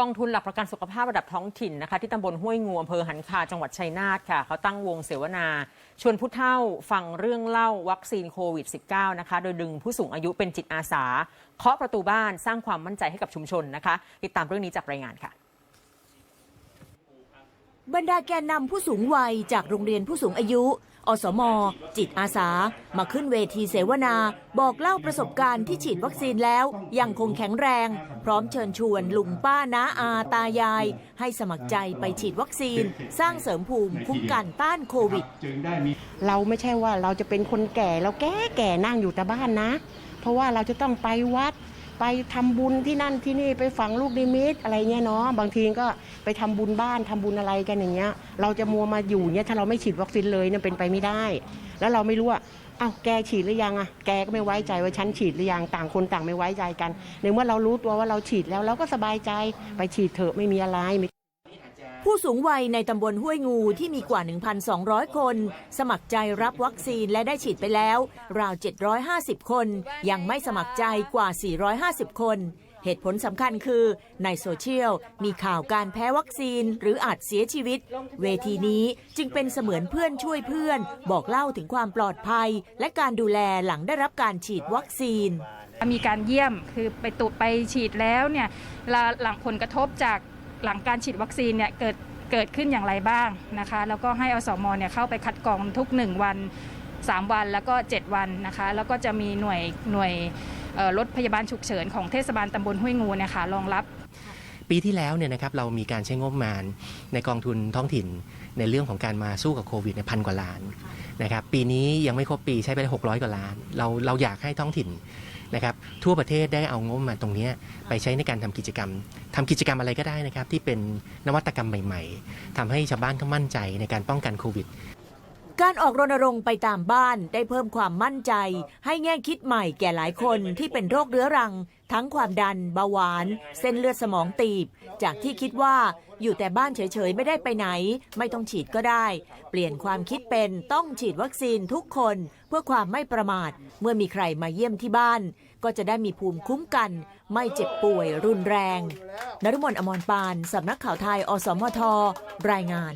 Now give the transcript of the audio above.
กองทุนหลักประกันสุขภาพระดับท้องถิ่นนะคะที่ตำบลห้วยงูอำเภอหันคาจังหวัดชัยนาทค่ะ เขาตั้งวงเสวนา ชวนผู้เฒ่าฟังเรื่องเล่าวัคซีนโควิด -19 นะคะ โดยดึงผู้สูงอายุเป็นจิตอาสาเคาะประตูบ้านสร้างความมั่นใจให้กับชุมชนนะคะ ติดตามเรื่องนี้จากรายงานค่ะ บรรดาแกนนำผู้สูงวัยจากโรงเรียนผู้สูงอายุ อสม จิตอาสา มาขึ้นเวทีเสวนา บอกเล่าประสบการณ์ที่ฉีดวัคซีนแล้วยังคงแข็งแรง พร้อมเชิญชวนลุงป้าน้าอาตายาย ให้สมัครใจไปฉีดวัคซีน สร้างเสริมภูมิคุ้มกันต้านโควิด เราไม่ใช่ว่าเราจะเป็นคนแก่เราแก่แก่นั่งอยู่แต่บ้านนะ เพราะว่าเราจะต้องไปวัด ไปทำบุญที่นั่นที่นี่ไปฝังลูกนิมิตอะไรเงี้ยเนาะบางทีก็ไปทำบุญบ้านทำบุญอะไรกันอย่างเงี้ย เราจะมัวมาอยู่เนี่ยถ้าเราไม่ฉีดวัคซีนเลยเนี่ยเป็นไปไม่ได้ แล้วเราไม่รู้ว่าอ้าวแกฉีดหรือยังอะแกก็ไม่ไว้ใจว่าฉันฉีดหรือยังต่างคนต่างไม่ไว้ใจกันในเมื่อเรารู้ตัวว่าเราฉีดแล้วเราก็สบายใจไปฉีดเถอะไม่มีอะไร ผู้สูงวัยในตำบลห้วยงูที่มีกว่า 1,200 คน สมัครใจรับวัคซีนและได้ฉีดไปแล้ว ราว 750 คน ยังไม่สมัครใจกว่า 450 คน เหตุผลสำคัญคือ ในโซเชียล มีข่าวการแพ้วัคซีนหรืออาจเสียชีวิต เวทีนี้จึงเป็นเสมือนเพื่อนช่วยเพื่อน บอกเล่าถึงความปลอดภัย และการดูแลหลังได้รับการฉีดวัคซีน มีการเยี่ยมคือไปตุไปฉีดแล้วเนี่ยหลังผลกระทบจาก หลังการฉีดวัคซีนเนี่ยเกิดเกิดขึ้นอย่างไรบ้างนะคะ แล้วก็ให้อสมเนี่ยเข้าไปคัดกรองทุก 1 วัน 3 วันแล้วก็ 7 วันนะคะ แล้วก็จะมีหน่วยหน่วยรถพยาบาลฉุกเฉินของเทศบาลตำบลห้วยงูนี่ยค่ะรองรับปีที่แล้วเนี่ยนะครับเรามีการใช้งบประมาณในกองทุนท้องถิ่นในเรื่องของการมาสู้กับโควิดในพันกว่าล้าน นะครับปีนี้ยังไม่ครบปีใช้ไปได้600 กว่าล้าน เราเราอยากให้ท้องถิ่นนะครับทั่วประเทศได้เอางบมาตรงนี้ไปใช้ในการทำกิจกรรมทำกิจกรรมอะไรก็ได้นะครับที่เป็นนวัตกรรมใหม่ ๆทำให้ชาวบ้านเขามั่นใจในการป้องกันโควิด การออกรณรงค์ไปตามบ้านได้เพิ่มความมั่นใจ ให้แง่คิดใหม่แก่หลายคนที่เป็นโรคเรื้อรัง ทั้งความดันเบาหวาน เส้นเลือดสมองตีบ จากที่คิดว่าอยู่แต่บ้านเฉยๆ ไม่ได้ไปไหน ไม่ต้องฉีดก็ได้ เปลี่ยนความคิดเป็นต้องฉีดวัคซีนทุกคน เพื่อความไม่ประมาท เมื่อมีใครมาเยี่ยมที่บ้าน ก็จะได้มีภูมิคุ้มกัน ไม่เจ็บป่วยรุนแรงนรุมนอมรปานสำนักข่าวไทย อสมทรายงาน